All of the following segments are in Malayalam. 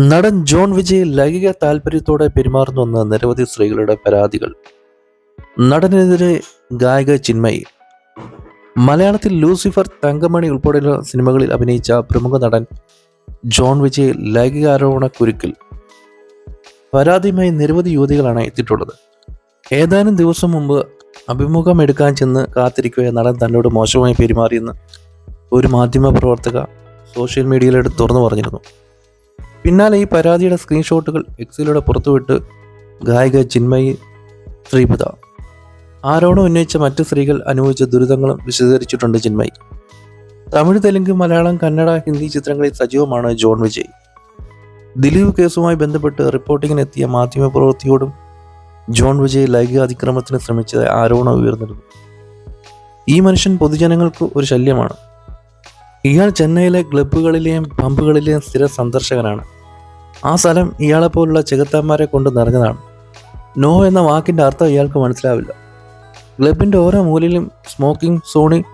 നടൻ ജോൺ വിജയ് ലൈംഗിക താല്പര്യത്തോടെ പെരുമാറുന്നുവെന്ന നിരവധി സ്ത്രീകളുടെ പരാതികൾ. നടനെതിരെ ഗായക ചിന്മയി. മലയാളത്തിൽ ലൂസിഫർ തങ്കമണി ഉൾപ്പെടെയുള്ള സിനിമകളിൽ അഭിനയിച്ച പ്രമുഖ നടൻ ജോൺ വിജയ് ലൈംഗിക ആരോപണ കുരുക്കിൽ. പരാതിയുമായി നിരവധി യുവതികളാണ് എത്തിയിട്ടുള്ളത്. ഏതാനും ദിവസം മുമ്പ് അഭിമുഖം എടുക്കാൻ ചെന്ന് കാത്തിരിക്കുകയെ നടൻ തന്നോട് മോശമായി പെരുമാറിയെന്ന് ഒരു മാധ്യമ പ്രവർത്തക സോഷ്യൽ മീഡിയയിലെടുത്ത് തുറന്നു പറഞ്ഞിരുന്നു. പിന്നാലെ ഈ പരാതിയുടെ സ്ക്രീൻഷോട്ടുകൾ എക്സിലൂടെ പുറത്തുവിട്ട് ഗായിക ചിന്മയി ശ്രീപുത. ആരോടും ഉന്നയിച്ച മറ്റ് സ്ത്രീകൾ അനുഭവിച്ച ദുരിതങ്ങളും വിശദീകരിച്ചിട്ടുണ്ട് ചിന്മയി. തമിഴ് തെലുങ്ക് മലയാളം കന്നഡ ഹിന്ദി ചിത്രങ്ങളിൽ സജീവമാണ് ജോൺ വിജയ്. ദിലീപ് കേസുമായി ബന്ധപ്പെട്ട് റിപ്പോർട്ടിങ്ങിനെത്തിയ മാധ്യമപ്രവർത്തിയോടും ജോൺ വിജയ് ലൈംഗിക അതിക്രമത്തിന് ശ്രമിച്ചത് ആരോണ ഉയർന്നിരുന്നു. ഈ മനുഷ്യൻ പൊതുജനങ്ങൾക്ക് ഒരു ശല്യമാണ്. ഇയാൾ ചെന്നൈയിലെ ക്ലബ്ബുകളിലെയും പമ്പുകളിലെയും സ്ഥിര സന്ദർശകനാണ്. ആ സ്ഥലം ഇയാളെപ്പോലുള്ള ചെകുത്താന്മാരെ കൊണ്ട് നിറഞ്ഞതാണ്. നോ എന്ന വാക്കിന്റെ അർത്ഥം ഇയാൾക്ക് മനസ്സിലാവില്ല. ക്ലബിന്റെ ഓരോ മൂലയിലും സ്മോക്കിംഗ് സോണി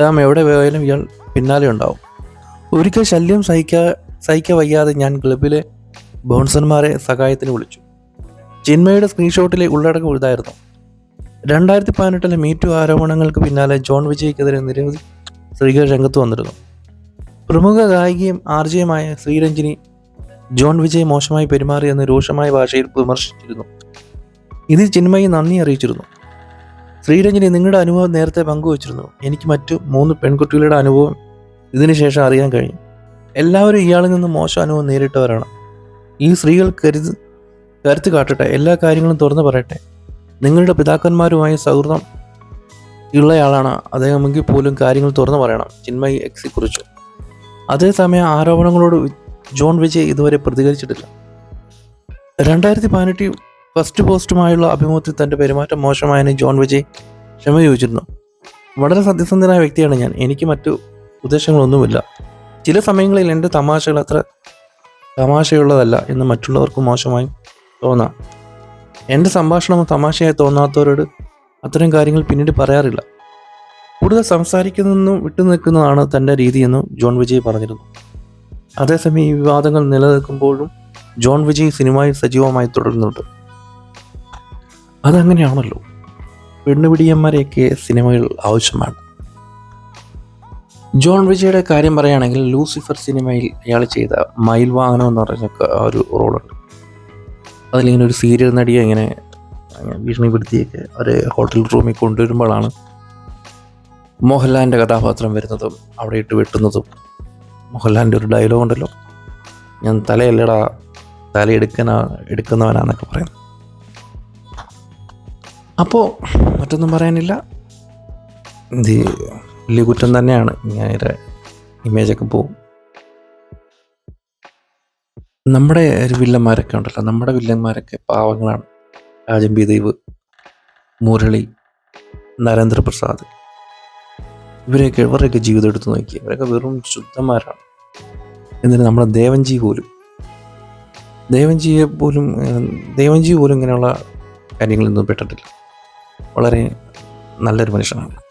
ഡാം എവിടെ പോയാലും ഇയാൾ പിന്നാലെ ഉണ്ടാവും. ഒരിക്കൽ ശല്യം സഹിക്കാ സഹിക്ക വയ്യാതെ ഞാൻ ക്ലബിലെ ബൗൺസർമാരെ സഹായത്തിന് വിളിച്ചു. ചിന്മയുടെ സ്ക്രീൻഷോട്ടിലെ ഉള്ളടക്കം ഇതായിരുന്നു. രണ്ടായിരത്തി പതിനെട്ടിലെ മീറ്റു ആരോപണങ്ങൾക്ക് പിന്നാലെ ജോൺ വിജയ്ക്കെതിരെ നിരവധി സ്ത്രീകൾ രംഗത്ത് വന്നിരുന്നു. പ്രമുഖ ഗായികയും ആർജയുമായ ശ്രീരഞ്ജിനി ജോൺ വിജയ് മോശമായി പെരുമാറിയെന്ന് രൂക്ഷമായ ഭാഷയിൽ വിമർശിച്ചിരുന്നു. ഇതിൽ ചിന്മയി നന്ദി അറിയിച്ചിരുന്നു. ശ്രീരഞ്ജനി നിങ്ങളുടെ അനുഭവം നേരത്തെ പങ്കുവച്ചിരുന്നു. എനിക്ക് മറ്റു മൂന്ന് പെൺകുട്ടികളുടെ അനുഭവം ഇതിനുശേഷം അറിയാൻ കഴിഞ്ഞു. എല്ലാവരും ഇയാളിൽ നിന്ന് മോശം അനുഭവം നേരിട്ടവരാണ്. ഈ സ്ത്രീകൾ കരുത് കരുത്ത് കാട്ടട്ടെ. എല്ലാ കാര്യങ്ങളും തുറന്നു പറയട്ടെ. നിങ്ങളുടെ പിതാക്കന്മാരുമായി സൗഹൃദം ഉള്ളയാളാണ്. അദ്ദേഹമെങ്കിൽ പോലും കാര്യങ്ങൾ തുറന്നു പറയണം. ചിന്മയി എക്സി കുറിച്ചു. അതേസമയം ആരോപണങ്ങളോട് ജോൺ വിജയ് ഇതുവരെ പ്രതികരിച്ചിട്ടില്ല. രണ്ടായിരത്തി പതിനെട്ടിൽ ഫസ്റ്റ് പോസ്റ്റുമായുള്ള അഭിമുഖത്തിൽ തന്റെ പെരുമാറ്റം മോശമായതിന് ജോൺ വിജയ് ക്ഷമ ചോദിച്ചിരുന്നു വളരെ സത്യസന്ധനായ വ്യക്തിയാണ് ഞാൻ. എനിക്ക് മറ്റു ഉദ്ദേശങ്ങളൊന്നുമില്ല. ചില സമയങ്ങളിൽ എന്റെ തമാശകൾ അത്ര തമാശയുള്ളതല്ല എന്ന് മറ്റുള്ളവർക്ക് മോശമായി തോന്നാം. എന്റെ സംഭാഷണം തമാശയായി തോന്നാത്തവരോട് അത്തരം കാര്യങ്ങൾ പിന്നീട് പറയാറില്ല. കൂടുതൽ സംസാരിക്കുന്നതെന്നും വിട്ടുനിൽക്കുന്നതാണ് തന്റെ രീതിയെന്നും ജോൺ വിജയ് പറഞ്ഞിരുന്നു. അതേസമയം ഈ വിവാദങ്ങൾ നിലനിൽക്കുമ്പോഴും ജോൺ വിജയ് സിനിമയിൽ സജീവമായി തുടരുന്നുണ്ട്. അതങ്ങനെയാണല്ലോ. പെണ്ണുപിടിയന്മാരെയൊക്കെ സിനിമകൾ ആവശ്യമാണ്. ജോൺ വിജയുടെ കാര്യം പറയുകയാണെങ്കിൽ ലൂസിഫർ സിനിമയിൽ അയാൾ ചെയ്ത മയിൽ വാഹനം എന്ന് പറഞ്ഞ ഒരു റോളുണ്ട്. അതിലിങ്ങനെ ഒരു സീരിയൽ നടിയെ ഇങ്ങനെ ഭീഷണിപ്പെടുത്തിയൊക്കെ ഒരു ഹോട്ടൽ റൂമിൽ കൊണ്ടുവരുമ്പോഴാണ് മോഹൻലാലിന്റെ കഥാപാത്രം വരുന്നതും അവിടെ ഇട്ട് വെട്ടുന്നതും മോഹൻലാലിന്റെ ഒരു ഡയലോഗ് ഉണ്ടല്ലോ. ഞാൻ തലയല്ലടാ തല എടുക്കുന്നവനാണെന്നൊക്കെ എടുക്കുന്നവനാന്നൊക്കെ പറയുന്നു. അപ്പോൾ മറ്റൊന്നും പറയാനില്ല. ഇത് വലിയ കുറ്റം തന്നെയാണ്. ഇങ്ങനെ ഇമേജൊക്കെ പോവും. നമ്മുടെ ഒരു വില്ലന്മാരൊക്കെ ഉണ്ടല്ലോ. നമ്മുടെ വില്ലന്മാരൊക്കെ പാവങ്ങളാണ്. രാജംബി ദേവ് മുരളി നരേന്ദ്രപ്രസാദ്. ഇവരെയൊക്കെ ഇവരുടെയൊക്കെ ജീവിതം എടുത്ത് നോക്കി. ഇവരൊക്കെ വെറും ശുദ്ധന്മാരാണ്. എന്നിട്ട് നമ്മുടെ ദേവൻജി പോലും. ദേവൻജിയെ പോലും ദേവൻജി പോലും ഇങ്ങനെയുള്ള കാര്യങ്ങളിലൊന്നും പെട്ടിട്ടില്ല. വളരെ നല്ലൊരു മനുഷ്യനാണ്.